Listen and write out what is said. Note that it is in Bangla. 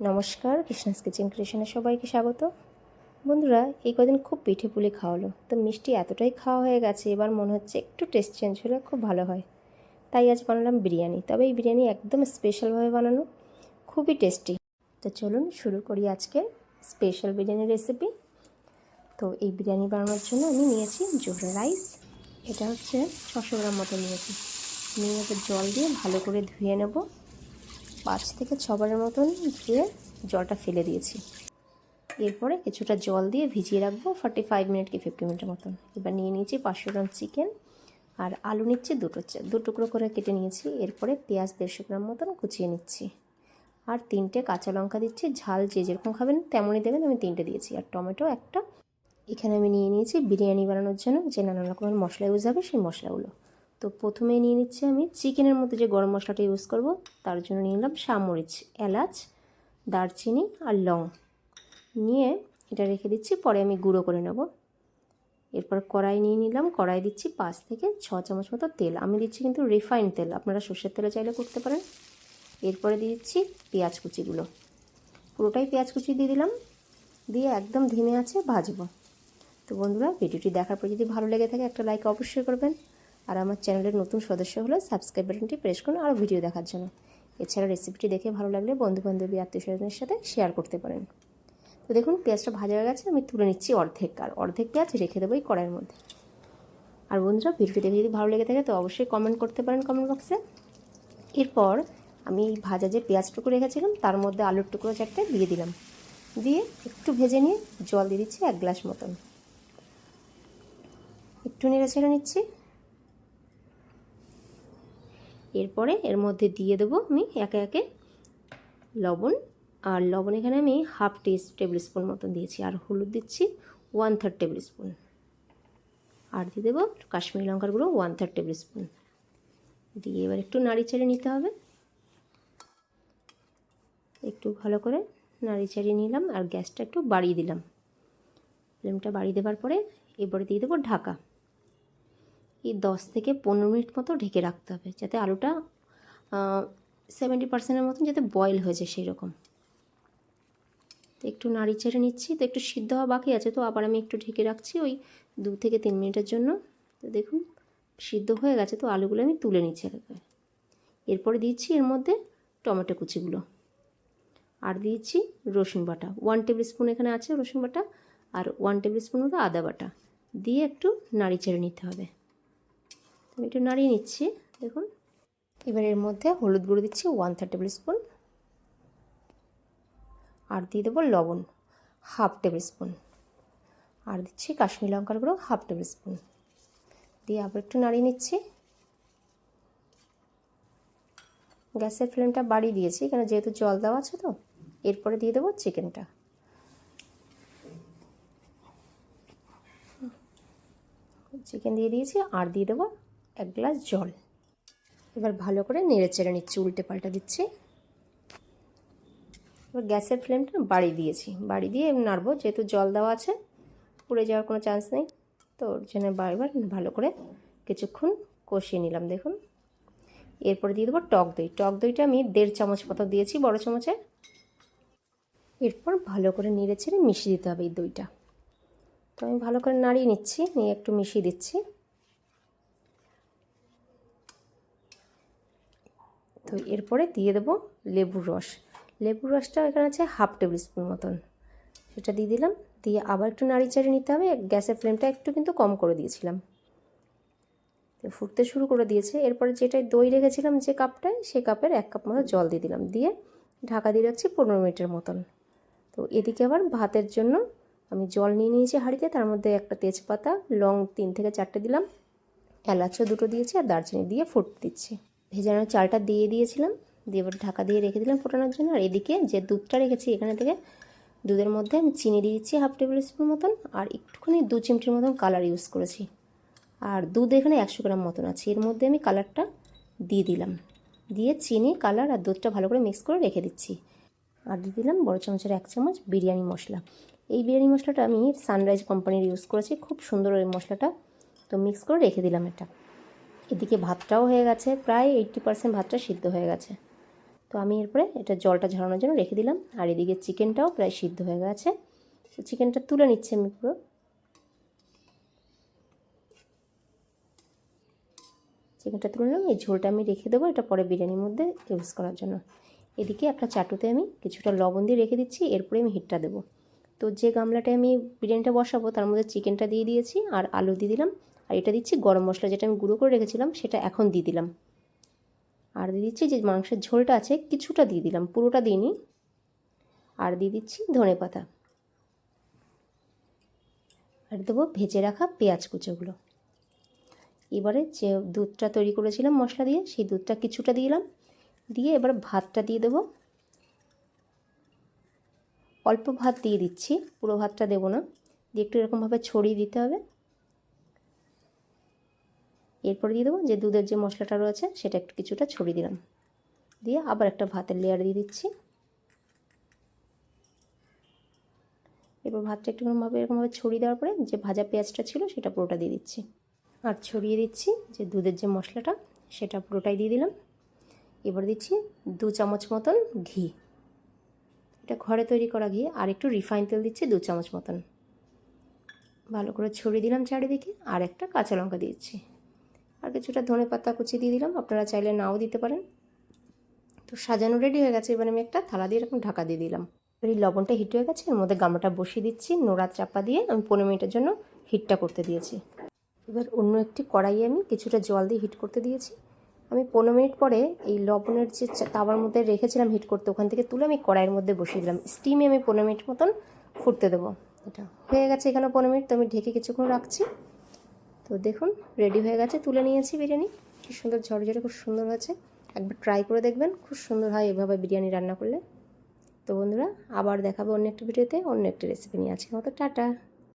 নমস্কার কৃষ্ণাস কিচেন ক্রিয়েশনে সবাইকে স্বাগত। বন্ধুরা, এই কদিন খুব পিঠে পুলি খাওয়ালো। তো মিষ্টি এতটাই খাওয়া হয়ে গেছে, এবার মনে হচ্ছে একটু টেস্ট চেঞ্জ হলে খুব ভালো হয়। তাই আজ বানালাম বিরিয়ানি। তবে এই বিরিয়ানি একদম স্পেশালভাবে বানানো, খুবই টেস্টি তো চলুন শুরু করি আজকে স্পেশাল বিরিয়ানি রেসিপি তো এই বিরিয়ানি বানানোর জন্য আমি নিয়েছি জোহরা রাইস এটা হচ্ছে ছশো গ্রাম মতো নিয়েছি। নিয়ে জল দিয়ে ভালো করে ধুয়ে নেব। পাঁচ থেকে ছবারের মতন ধুয়ে জলটা ফেলে দিয়েছি। এরপরে কিছুটা জল দিয়ে ভিজিয়ে রাখব ফর্টি ফাইভ মিনিট কি ফিফটি মিনিটের মতন। এবার নিয়ে নিয়েছি পাঁচশো গ্রাম চিকেন আর আলু নিচ্ছি দুটো দু টুকরো করে কেটে নিয়েছি। এরপরে পেঁয়াজ দেড়শো গ্রাম মতন কুচিয়ে নিচ্ছি। আর তিনটে কাঁচা লঙ্কা দিচ্ছি। ঝাল যে যেরকম খাবেন তেমনই দেবেন। আমি তিনটে দিয়েছি। আর টমেটো একটা। এখানে আমি নিয়ে নিয়েছি বিরিয়ানি বানানোর জন্য যে নানা রকমের মশলা ইউজ হবে সেই মশলাগুলো। তো প্রথমে নিয়ে নিচ্ছি আমি চিকেনের মধ্যে যে গরম মশলাটা ইউজ করব, তার জন্য নিয়ে নিলাম সামরিচ, এলাচ, দারচিনি আর লং। নিয়ে এটা রেখে দিচ্ছি, পরে আমি গুঁড়ো করে নেব। এরপর কড়াই নিয়ে নিলাম, কড়াই দিচ্ছি পাঁচ থেকে ছ চামচ মতো তেল। আমি দিচ্ছি কিন্তু রিফাইন তেল, আপনারা সর্ষের তেলে চাইলে করতে পারেন। এরপরে দিয়ে দিচ্ছি পেঁয়াজ কুচিগুলো। পুরোটাই পেঁয়াজ কুচি দিয়ে দিলাম, দিয়ে একদম ধিমে আছে ভাজবো। তো বন্ধুরা, ভিডিওটি দেখার পর যদি ভালো লেগে থাকে, একটা লাইক অবশ্যই করবেন। আর আমার চ্যানেলের নতুন সদস্য হলে সাবস্ক্রাইব বাটনটি প্রেস করুন আরও ভিডিও দেখার জন্য। এছাড়া রেসিপিটি দেখে ভালো লাগলে বন্ধুবান্ধবী আত্মীয় স্বজনের সাথে শেয়ার করতে পারেন। তো দেখুন, পেঁয়াজটা ভাজা হয়ে গেছে, আমি তুলে নিচ্ছি অর্ধেক। আর অর্ধেক পেঁয়াজ রেখে দেবো এই কড়াইয়ের মধ্যে। আর বন্ধুরা, ভিডিওটি দেখে যদি ভালো লেগে থাকে, তো অবশ্যই কমেন্ট করতে পারেন কমেন্ট বক্সে এরপর আমি ভাজা যে পেঁয়াজটুকু রেখেছিলাম, তার মধ্যে আলুর টুকরো চারটে দিয়ে দিলাম। দিয়ে একটু ভেজে নিয়ে জল দিয়ে দিচ্ছি এক গ্লাস মতন। একটু নেড়ে ছেড়ে নিচ্ছি। এরপরে এর মধ্যে দিয়ে দেবো আমি একে একে লবণ। আর লবণ এখানে আমি হাফ টি টেবিল স্পুন মতন দিয়েছি। আর হলুদ দিচ্ছি ওয়ান থার্ড টেবিল স্পুন। আর দিয়ে দেবো কাশ্মীরি লঙ্কার গুঁড়ো ওয়ান থার্ড টেবিল স্পুন। দিয়ে এবার একটু নাড়ি চেড়ে নিতে হবে। একটু ভালো করে নাড়ি চাড়িয়ে নিলাম আর গ্যাসটা একটু বাড়িয়ে দিলাম। ফ্লেমটা বাড়িয়ে দেওয়ার পরে এবারে দিয়ে দেবো ঢাকা। এই দশ থেকে পনেরো মিনিট মতো ঢেকে রাখতে হবে, যাতে আলুটা সেভেন্টি পার্সেন্টের মতন যাতে বয়েল হয়ে যায় সেই রকম তো একটু নাড়ি ছেড়ে নিচ্ছি, তো একটু সিদ্ধ হওয়া বাকি আছে, তো আবার আমি একটু ঢেকে রাখছি ওই দু থেকে তিন মিনিটের জন্য। তো দেখুন, সিদ্ধ হয়ে গেছে, তো আলুগুলো আমি তুলে নিচ্ছি একেবারে এরপরে দিচ্ছি এর মধ্যে টমেটো কুচিগুলো। আর দিয়েছি রসুন বাটা ওয়ান টেবিল স্পুন এখানে আছে রসুন বাটা, আর ওয়ান টেবিল স্পুন মতো আদা বাটা। দিয়ে একটু নাড়ি ছেড়ে নিতে হবে। আমি একটু নাড়িয়ে নিচ্ছি, দেখুন। এবার এর মধ্যে হলুদ গুঁড়ো দিচ্ছি ওয়ান থার্ড টেবিল স্পুন আর দিয়ে দেবো লবণ হাফ টেবিল স্পুন আর দিচ্ছি কাশ্মীর লঙ্কার গুঁড়ো হাফ টেবিল স্পুন দিয়ে আবার একটু নাড়িয়ে নিচ্ছি। গ্যাসের ফ্লেমটা বাড়িয়ে দিয়েছি, কেন যেহেতু জল দেওয়া আছে তো, এরপরে দিয়ে দেবো চিকেনটা। চিকেন দিয়ে দিয়েছি, আর দিয়ে দেবো এক গ্লাস জল। এবার ভালো করে নেড়ে চেড়ে নিচ্ছি, উল্টে পাল্টা দিচ্ছি। এবার গ্যাসের ফ্লেমটা বাড়িয়ে দিয়েছি। বাড়ি দিয়ে নাড়বো, যেহেতু জল দেওয়া আছে, পুড়ে যাওয়ার কোনো চান্স নেই। তো ওর জন্য বারবার ভালো করে কিছুক্ষণ কষিয়ে নিলাম, দেখুন। এরপরে দিয়ে দেবো টক দই। টক দইটা আমি দেড় চামচ মতো দিয়েছি বড় চামচে। এরপর ভালো করে নেড়ে ছেড়ে মিশিয়ে দিতে হবে এই দইটা। তো আমি ভালো করে নাড়িয়ে নিচ্ছি, নিয়ে একটু মিশিয়ে দিচ্ছি। তো এরপরে দিয়ে দেবো লেবুর রস। লেবুর রসটা এখানে আছে হাফ টেবিল স্পুন মতন। সেটা দিয়ে দিলাম। দিয়ে আবার একটু নাড়ি চাড়িয়ে নিতে হবে। গ্যাসের ফ্লেমটা একটু কিন্তু কম করে দিয়েছিলাম। তো ফুটতে শুরু করে দিয়েছে। এরপরে যেটাই দই রেখেছিলাম যে কাপটায়, সে কাপের এক কাপ মতো জল দিয়ে দিলাম। দিয়ে ঢাকা দিয়ে রাখছি পনেরো মিনিটের মতন। তো এদিকে আবার ভাতের জন্য আমি জল নিয়ে নিয়েছি হাঁড়িতে। তার মধ্যে একটা তেজপাতা, লং তিন থেকে চারটে দিলাম। এলাচও দুটো দিয়েছি আর দারচিনি দিয়ে ফুট দিচ্ছি। ভেজানো চালটা দিয়ে দিয়েছিলাম, দিয়ে এবার ঢাকা দিয়ে রেখে দিলাম ফোটানোর জন্য। আর এদিকে যে দুধটা রেখেছি এখানে থেকে, দুধের মধ্যে আমি চিনি দিয়ে দিচ্ছি হাফ টেবিল স্পুন মতন, আর একটুখানি দু চিমটির মতন কালার ইউজ করেছি। আর দুধ এখানে একশো গ্রাম মতন আছে, এর মধ্যে আমি কালারটা দিয়ে দিলাম। দিয়ে চিনি, কালার আর দুধটা ভালো করে মিক্স করে রেখে দিচ্ছি। আর দিয়ে দিলাম বড় চামচের এক চামচ বিরিয়ানি মশলা। এই বিরিয়ানি মশলাটা আমি সানরাইজ কোম্পানির ইউজ করেছি, খুব সুন্দর ওই মশলাটা। তো মিক্স করে রেখে দিলাম এটা। এদিকে ভাতটাও হয়ে গেছে, প্রায় এইট্টি পার্সেন্ট ভাতটা সিদ্ধ হয়ে গেছে। তো আমি এরপরে এটা জলটা ঝরানোর জন্য রেখে দিলাম, আর এদিকে চিকেনটাও প্রায় সিদ্ধ হয়ে গেছে। তো চিকেনটা তুলে নিচ্ছি আমি পুরো। চিকেনটা তুলে নিলাম, এই ঝোলটা আমি রেখে দেবো, এটা পরে বিরিয়ানির মধ্যে ইউজ করার জন্য। এদিকে একটা চাটুতে আমি কিছুটা লবণ দিয়ে রেখে দিচ্ছি, এরপরে আমি হিটটা দেবো। তো যে গামলাটায় আমি বিরিয়ানিটা বসাবো, তার মধ্যে চিকেনটা দিয়ে দিয়েছি, আর আলু দিয়ে দিলাম আর এটা দিচ্ছি গরম মশলা যেটা আমি গুঁড়ো করে রেখেছিলাম, সেটা এখন দিয়ে দিলাম। আর দিয়ে দিচ্ছি যে মাংসের ঝোলটা আছে, কিছুটা দিয়ে দিলাম, পুরোটা দিইনি আর দিয়ে দিচ্ছি ধনে পাতা। আর দেবো ভেজে রাখা পেঁয়াজ কুচোগুলো। এবারে যে দুধটা তৈরি করেছিলাম মশলা দিয়ে, সেই দুধটা কিছুটা দিলাম। দিয়ে এবার ভাতটা দিয়ে দেবো। অল্প ভাত দিয়ে দিচ্ছি, পুরো ভাতটা দেবো না। দিয়ে একটু এরকমভাবে ছড়িয়ে দিতে হবে। এরপরে দিয়ে দেবো যে দুধের যে মশলাটা রয়েছে সেটা একটু কিছুটা ছড়িয়ে দিলাম। দিয়ে আবার একটা ভাতের লেয়ার দিয়ে দিচ্ছি। এরপর ভাতটা একটুভাবে এরকমভাবে ছড়িয়ে দেওয়ার পরে যে ভাজা পেঁয়াজটা ছিল সেটা পুরোটা দিয়ে দিচ্ছি। আর ছড়িয়ে দিচ্ছি যে দুধের যে মশলাটা সেটা পুরোটাই দিয়ে দিলাম। এবার দিচ্ছি দু চামচ মতন ঘি। এটা ঘরে তৈরি করা ঘি, আর একটু রিফাইন তেল দিচ্ছি দু চামচ মতন। ভালো করে ছড়িয়ে দিলাম চারিদিকে, আর একটা কাঁচা লঙ্কা দিচ্ছি। আর কিছুটা ধনে পাতা কুচি দিয়ে দিলাম। আপনারা চাইলে নাও দিতে পারেন। তো সাজানো রেডি হয়ে গেছে। এবার আমি একটা থালা দিয়ে এরকম ঢাকা দিয়ে দিলাম। এবার এই লবণটা হিট হয়ে গেছে। এর মধ্যে গামলাটা বসিয়ে দিচ্ছি। নোড়া চাপা দিয়ে আমি পনেরো মিনিটের জন্য হিটটা করতে দিয়েছি। এবার অন্য একটি কড়াইয়ে আমি কিছুটা জল দিয়ে হিট করতে দিয়েছি। আমি পনেরো মিনিট পরে এই লবণের যে তাওয়ার মধ্যে রেখেছিলাম হিট করতে, ওখান থেকে তুলে আমি কড়াইয়ের মধ্যে বসিয়ে দিলাম। স্টিমে আমি পনেরো মিনিট মতন ফুটতে দেবো। এটা হয়ে গেছে এখানে পনেরো মিনিট। তো আমি ঢেকে কিছুক্ষণ রাখছি। তো দেখুন রেডি হয়ে গেছে, তুলে নিয়েছি বিরিয়ানি। কি সুন্দর ঝরঝরে, খুব সুন্দর হয়েছে। একবার ট্রাই করে দেখবেন, খুব সুন্দর হয় এভাবে বিরিয়ানি রান্না করলে। তো বন্ধুরা, আবার দেখাবো অন্য একটা ভিডিওতে অন্য একটা রেসিপি নিয়ে আজকের মতো, টাটা!